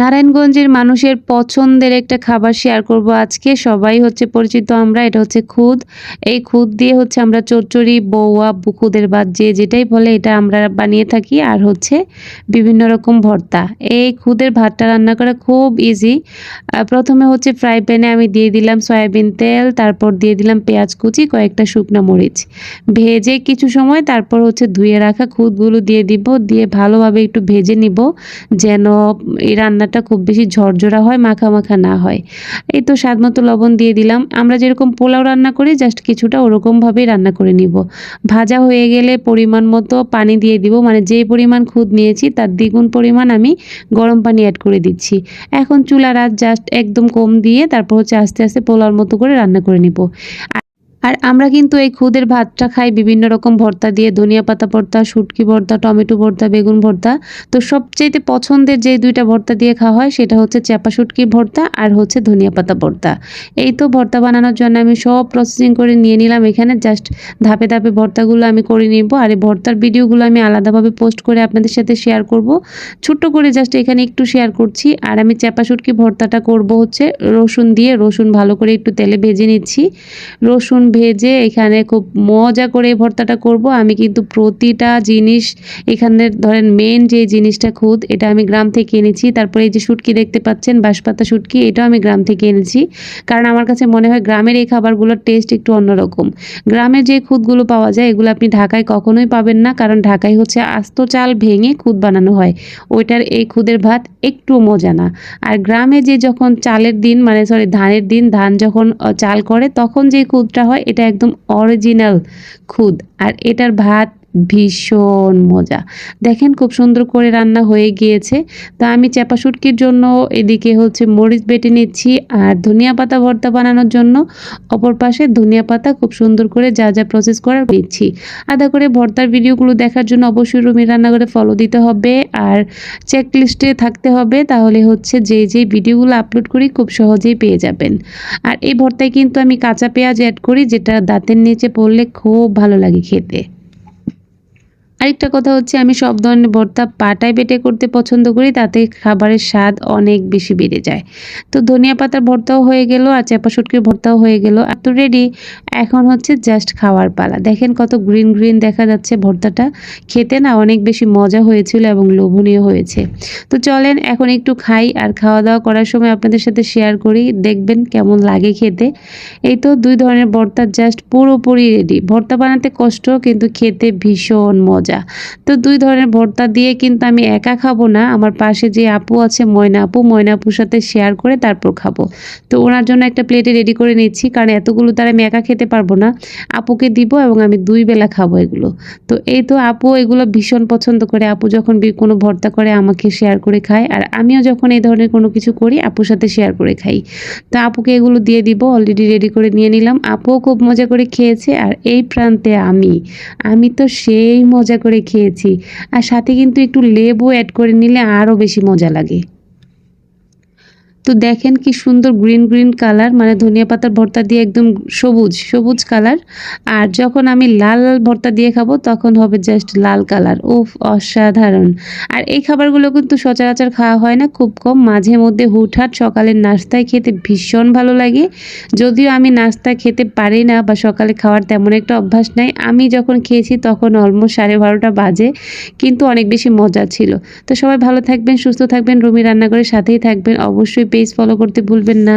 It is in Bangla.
নারায়ণগঞ্জের মানুষের পছন্দের একটা খাবার শেয়ার করব আজকে। সবাই হচ্ছে পরিচিত আমরা, এটা হচ্ছে খুদ। এই খুদ দিয়ে হচ্ছে আমরা চচ্চড়ি বৌয়া খুদের বাদ যে যেটাই বলে এটা আমরা বানিয়ে থাকি। আর হচ্ছে বিভিন্ন রকম ভর্তা। এই খুদের ভাতটা রান্না করা খুব ইজি প্রথমে হচ্ছে ফ্রাই প্যানে আমি দিয়ে দিলাম সয়াবিন তেল, তারপর দিয়ে দিলাম পেঁয়াজ কুচি, কয়েকটা শুকনো মরিচ। ভেজে কিছু সময় তারপর হচ্ছে ধুয়ে রাখা খুদগুলো দিয়ে দিব, দিয়ে ভালোভাবে একটু ভেজে নিব, যেন এই রান্নাটা খুব বেশি ঝরঝরা হয়, মাখা মাখা না হয়। এই তো স্বাদ মতো লবণ দিয়ে দিলাম। আমরা যেরকম পোলাও রান্না করি, জাস্ট কিছুটা ওরকমভাবেই রান্না করে নিব। ভাজা হয়ে গেলে পরিমাণ মতো পানি দিয়ে দিব মানে যেই পরিমাণ খুদ নিয়েছি তার দ্বিগুণ পরিমাণ আমি গরম পানি অ্যাড করে দিচ্ছি। এখন চুলার আঁচ জাস্ট একদম কম দিয়ে তারপর হচ্ছে আস্তে আস্তে পোলাওর মতো করে রান্না করে নিব। আর আমরা কিন্তু এই খুদের ভাতটা খাই বিভিন্ন রকম ভর্তা দিয়ে, ধনিয়া পাতা ভর্তা, শুটকি ভর্তা, টমেটো ভর্তা, বেগুন ভর্তা। তো সবচেয়ে পছন্দের যে দুইটা ভর্তা দিয়ে খাওয়া হয় সেটা হচ্ছে চাপা শুটকি ভর্তা আর হচ্ছে ধনিয়া পাতা ভর্তা। এই তো ভর্তা বানানোর জন্য আমি সব প্রসেসিং করে নিয়ে নিলাম এখানে। জাস্ট ধাপে ধাপে ভর্তাগুলো আমি করে নিব আর এই ভর্তার ভিডিওগুলো আমি আলাদাভাবে পোস্ট করে আপনাদের সাথে শেয়ার করব। ছোট্ট করে জাস্ট এখানে একটু শেয়ার করছি। আর আমি চাপা শুটকি ভর্তাটা করব হচ্ছে রসুন দিয়ে। রসুন ভালো করে একটু তেলে ভেজে নিচ্ছি। রসুন ভেজে এখানে খুব মজা করে ভর্তাটা করব। আমি কিন্তু প্রতিটা জিনিস, এখানে ধরেন মেন যে জিনিসটা খুদ, এটা আমি গ্রাম থেকে এনেছি। তারপরে এই যে শুটকি দেখতে পাচ্ছেন, বাঁশপাতা শুটকি, এটাও আমি গ্রাম থেকে এনেছি। কারণ আমার কাছে মনে হয় গ্রামের এই খাবারগুলোর টেস্ট একটু অন্যরকম। গ্রামে যে খুদগুলো পাওয়া যায়, এগুলো আপনি ঢাকায় কখনোই পাবেন না। কারণ ঢাকায় হচ্ছে আস্ত চাল ভেঙে খুদ বানানো হয়। ওইটার এই খুদের ভাত একটু মজা না। আর গ্রামে যে যখন চালের দিন মানে সরি ধানের দিন, ধান যখন চাল করে, তখন যে খুদটা হয় এটা একদম অরিজিনাল খুদ। আর এটার ভাত ভীষণ মজা। দেখেন খুব সুন্দর করে রান্না হয়ে গিয়েছে। তো আমি চাপা শুটকির জন্য এদিকে হচ্ছে মরিচ বেটে নিচ্ছি আর ধনিয়া পাতা ভর্তা বানানোর জন্য অপর পাশে ধনিয়া পাতা খুব সুন্দর করে যা যা প্রসেস করার নিচ্ছি। আদা করে ভর্তার ভিডিওগুলো দেখার জন্য অবশ্যই রুমি রান্নাঘরে ফলো দিতে হবে আর চেক লিস্টে থাকতে হবে তাহলে হচ্ছে যে যে ভিডিওগুলো আপলোড করি খুব সহজেই পেয়ে যাবেন। আর এই ভর্তায় কিন্তু আমি কাঁচা পেঁয়াজ অ্যাড করি যেটা দাঁতের নিচে পড়লে খুব ভালো লাগে খেতে। আরেকটা কথা হচ্ছে, আমি সব ধরনের ভর্তা পাটায় বেটে করতে পছন্দ করি, তাতে খাবারের স্বাদ অনেক বেশি বেড়ে যায়। তো ধনিয়া পাতার ভর্তাও হয়ে গেল, আর চাপা শুটকির ভর্তাও হয়ে গেল। আর তো রেডি এখন হচ্ছে জাস্ট খাওয়ার পালা। দেখেন কত গ্রিন গ্রিন দেখা যাচ্ছে ভর্তাটা। খেতে না অনেক বেশি মজা হয়েছিল এবং লোভনীয় হয়েছে। তো চলেন, এখন একটু খাই আর খাওয়া দাওয়া করার সময় আপনাদের সাথে শেয়ার করি। দেখবেন কেমন লাগে খেতে। এই তো দুই ধরনের ভর্তা জাস্ট পুরোপুরি রেডি ভর্তা বানাতে কষ্ট, কিন্তু খেতে ভীষণ মজা। তো দুই ধরনের ভর্তা দিয়ে কিন্তু আমি একা খাব না। আমার পাশে যে আপু আছে, ময়না আপু, ময়না আপুর সাথে শেয়ার করে তারপর খাব। তো ওনার জন্য একটা প্লেটে রেডি করে নিচ্ছি কারণ এতগুলো তার আমি একা খেতে পারব না। আপুকে দিব এবং আমি দুই বেলা খাব এগুলো। তো এই তো আপু এগুলো ভীষণ পছন্দ করে। আপু যখন কোনো ভর্তা করে, আমাকে শেয়ার করে খায়। আর আমিও যখন এই ধরনের কোনো কিছু করি, আপুর সাথে শেয়ার করে খাই। তো আপুকে এগুলো দিয়ে দিব অলরেডি রেডি করে নিয়ে নিলাম। আপুও খুব মজা করে খেয়েছে। আর এই প্রান্তে আমি আমি তো সেই মজা করে খেয়েছি। আর সাথে কিন্তু একটু লেবু অ্যাড করে নিলে আরও বেশি মজা লাগে। তো দেখেন কি সুন্দর গ্রিন গ্রিন কালার মানে ধনিয়া পাতার ভর্তা দিয়ে একদম সবুজ সবুজ কালার আর যখন আমি লাল লাল ভর্তা দিয়ে খাব, তখন হবে জাস্ট লাল কালার উফ, অসাধারণ। আর এই খাবারগুলো কিন্তু সচরাচর খাওয়া হয় না, খুব কম। মাঝে মধ্যে হুটহাট সকালের নাস্তায় খেতে ভীষণ ভালো লাগে। যদিও আমি নাস্তা খেতে পারি না বা সকালে খাওয়ার তেমন একটা অভ্যাস নাই। আমি যখন খেয়েছি তখন অলমোস্ট সাড়ে বারোটা বাজে, কিন্তু অনেক বেশি মজা ছিল। তো সবাই ভালো থাকবেন, সুস্থ থাকবেন। রুমি রান্নাঘরের সাথেই থাকবেন। অবশ্যই পেজ ফলো করতে ভুলবেন না।